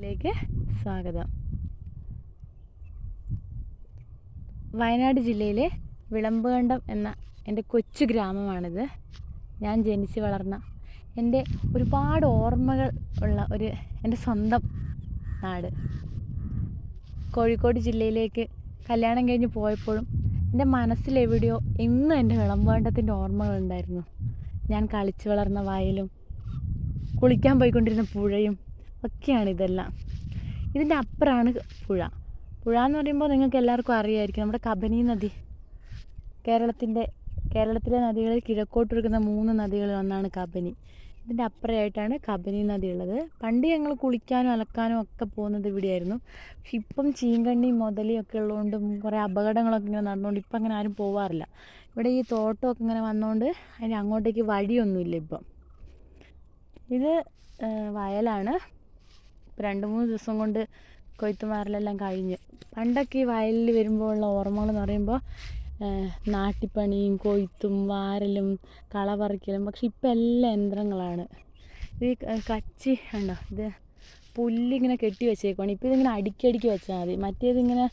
ലേക്ക് സ്വാഗതം. വയനാട് ജില്ലയിലെ വിളമ്പുകണ്ടം എന്ന എന്റെ കൊച്ചു ഗ്രാമമാണിത്. ഞാൻ ജനിച്ച് വളർന്ന എന്റെ ഒരുപാട് ഓർമ്മകൾ ഉള്ള ഒരു എന്റെ സ്വന്തം നാട്. കോഴിക്കോട് ജില്ലയിലേക്ക് കല്യാണം കഴിഞ്ഞ് പോയപ്പോഴും എന്റെ മനസ്സിലെവിടെയോ ഇന്നും എന്റെ വിളമ്പുകണ്ടത്തിന്റെ ഓർമ്മകളുണ്ടായിരുന്നു. ഞാൻ കളിച്ചു വളർന്ന വയലും കുളിക്കാൻ പോയിക്കൊണ്ടിരുന്ന പുഴയും ഒക്കെയാണ് ഇതെല്ലാം. ഇതിന്റെ അപ്പുറമാണ് പുഴ. പുഴ എന്ന് പറയുമ്പോൾ നിങ്ങൾക്ക് എല്ലാവർക്കും അറിയായിരിക്കും നമ്മുടെ കബനി നദി. കേരളത്തിന്റെ കേരളത്തിലെ നദികളിൽ കിഴക്കോട്ടൊഴുകുന്ന മൂന്ന് നദികളിൽ ഒന്നാണ് കബനി. ഇതിന്റെ അപ്പുറമായിട്ടാണ് കബനി നദി ഉള്ളത്. പണ്ട് ഞങ്ങൾ കുളിക്കാനും അലക്കാനും ഒക്കെ പോകുന്നത് ഇവിടെയായിരുന്നു. പക്ഷെ ഇപ്പം ചീങ്കണ്ണി മുതലിയും ഒക്കെ ഉള്ളതുകൊണ്ടും കുറേ അപകടങ്ങളൊക്കെ ഇങ്ങനെ നടന്നുകൊണ്ട് ഇപ്പം അങ്ങനെ ആരും പോവാറില്ല. ഇവിടെ ഈ തോട്ടമൊക്കെ ഇങ്ങനെ വന്നുകൊണ്ട് അതിന് അങ്ങോട്ടേക്ക് വഴിയൊന്നുമില്ല ഇപ്പം. ഇത് വയലാണ്. രണ്ട് മൂന്ന് ദിവസം കൊണ്ട് കൊയ്ത്തുമാറിലെല്ലാം കഴിഞ്ഞ്. പണ്ടൊക്കെ ഈ വയലിൽ വരുമ്പോൾ ഉള്ള ഓർമ്മകൾ എന്ന് പറയുമ്പോൾ നാട്ടിപ്പണിയും കൊയ്ത്തും വാരലും കള പറിക്കലും പക്ഷെ ഇപ്പം എല്ലാം യന്ത്രങ്ങളാണ്. ഈ കച്ചി ഉണ്ടോ ഇത് പുല്ലിങ്ങനെ കെട്ടി വെച്ചേക്കുവാണ്. ഇപ്പോൾ ഇതിങ്ങനെ അടിക്കടിക്ക് വെച്ചാൽ മതി. മറ്റേതിങ്ങനെ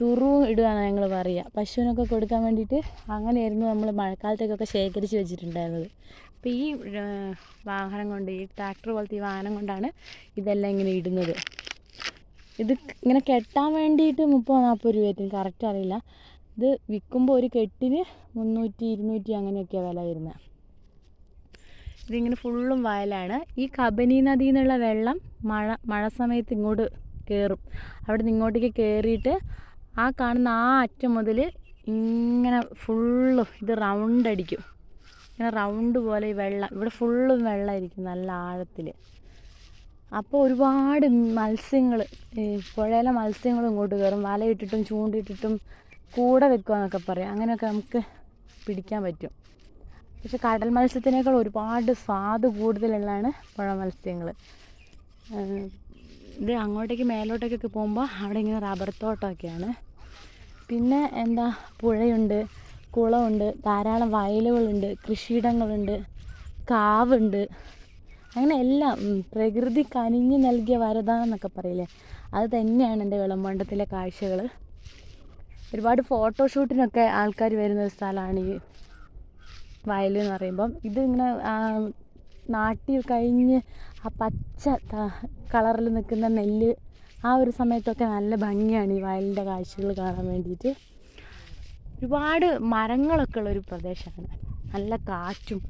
തുറു ഇടുകയാണ് ഞങ്ങൾ പറയുക. പശുവിനൊക്കെ കൊടുക്കാൻ വേണ്ടിയിട്ട് അങ്ങനെയായിരുന്നു നമ്മൾ മഴക്കാലത്തേക്കൊക്കെ ശേഖരിച്ച് വെച്ചിട്ടുണ്ടായിരുന്നത്. അപ്പോൾ ഈ വാഹനം കൊണ്ട് ഈ ട്രാക്ടർ പോലത്തെ ഈ വാഹനം കൊണ്ടാണ് ഇതെല്ലാം ഇങ്ങനെ ഇടുന്നത്. ഇത് ഇങ്ങനെ കെട്ടാൻ വേണ്ടിയിട്ട് മുപ്പത് നാൽപ്പത് രൂപ ആയിരിക്കും. കറക്റ്റ് അറിയില്ല. ഇത് വിൽക്കുമ്പോൾ ഒരു കെട്ടിന് മുന്നൂറ്റി ഇരുന്നൂറ്റി അങ്ങനെയൊക്കെയാണ് വില വരുന്നത് ഇതിങ്ങനെ ഫുള്ളും വയലാണ്. ഈ കബനി നദിയിൽ നിന്നുള്ള വെള്ളം മഴ മഴ സമയത്ത് ഇങ്ങോട്ട് കയറും അവിടെ നിന്ന് ഇങ്ങോട്ടേക്ക് കയറിയിട്ട് ആ കാണുന്ന ആ അറ്റം മുതൽ ഇങ്ങനെ ഫുള്ളും ഇത് റൗണ്ട് അടിക്കും. ഇങ്ങനെ റൗണ്ട് പോലെ ഈ വെള്ളം ഇവിടെ ഫുള്ളും വെള്ളമായിരിക്കും നല്ല ആഴത്തിൽ അപ്പോൾ ഒരുപാട് മത്സ്യങ്ങൾ ഈ പുഴയിലെ മത്സ്യങ്ങൾ ഇങ്ങോട്ട് കയറും വലയിട്ടിട്ടും ചൂണ്ടിട്ടിട്ടും കൂടെ വെക്കുക എന്നൊക്കെ പറയും. അങ്ങനെയൊക്കെ നമുക്ക് പിടിക്കാൻ പറ്റും. പക്ഷെ കടൽ മത്സ്യത്തിനേക്കാൾ ഒരുപാട് സ്വാദ് കൂടുതലുള്ളതാണ് പുഴ മത്സ്യങ്ങൾ ഇത് അങ്ങോട്ടേക്ക് മേലോട്ടേക്കൊക്കെ പോകുമ്പോൾ അവിടെ ഇങ്ങനെ റബ്ബർ തോട്ടമൊക്കെയാണ്. പിന്നെ എന്താ പുഴയുണ്ട്. കുളമുണ്ട് ധാരാളം വയലുകളുണ്ട് കൃഷിയിടങ്ങളുണ്ട് കാവുണ്ട്. അങ്ങനെ എല്ലാം പ്രകൃതി കനിഞ്ഞു നൽകിയ വരദാനം എന്നൊക്കെ പറയില്ലേ? അത് തന്നെയാണ് എന്റെ വിളമ്പണ്ടത്തിലെ കാഴ്ചകൾ ഒരുപാട് ഫോട്ടോഷൂട്ടിനൊക്കെ ആൾക്കാർ വരുന്ന ഒരു സ്ഥലമാണ് ഈ വയൽ എന്ന് പറയുമ്പം. ഇതിങ്ങനെ ആ, നാട്ടി കഴിഞ്ഞ് ആ പച്ച കളറിൽ നിൽക്കുന്ന നെല്ല് ആ ഒരു സമയത്തൊക്കെ നല്ല ഭംഗിയാണ് ഈ വയലിന്റെ കാഴ്ചകൾ കാണാൻ വേണ്ടിയിട്ട്. ഒരുപാട് മരങ്ങളൊക്കെ ഉള്ള ഒരു പ്രദേശമാണ്. നല്ല കാറ്റും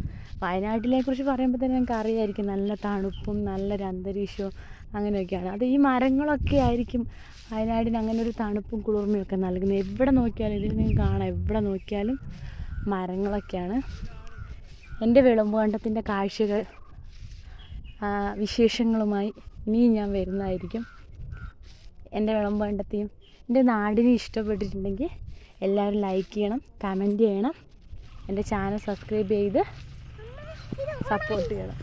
വയനാട്ടിലെ കുറിച്ച് പറയുമ്പോൾ തന്നെ നിങ്ങൾക്ക് അറിയായിരിക്കും നല്ല തണുപ്പും നല്ലൊരു അന്തരീക്ഷവും അങ്ങനെയൊക്കെയാണ്. അത് ഈ മരങ്ങളൊക്കെ ആയിരിക്കും വയനാടിന് അങ്ങനെ ഒരു തണുപ്പും കുളിർമയൊക്കെ നൽകുന്നത്. എവിടെ നോക്കിയാലും ഇതിൽ നിന്ന് കാണാം. എവിടെ നോക്കിയാലും മരങ്ങളൊക്കെയാണ്. എന്റെ വിളമ്പുകണ്ടത്തിന്റെ കാഴ്ചകൾ വിശേഷങ്ങളുമായി ഇനിയും ഞാൻ വരുന്നതായിരിക്കും. എന്റെ വിളമ്പുകണ്ടത്തെയും എന്റെ നാടിനെ ഇഷ്ടപ്പെട്ടിട്ടുണ്ടെങ്കിൽ എല്ലാവരും ലൈക്ക് ചെയ്യണം കമന്റ് ചെയ്യണം. എന്റെ ചാനൽ സബ്സ്ക്രൈബ് ചെയ്ത് സപ്പോർട്ട് ചെയ്യണം.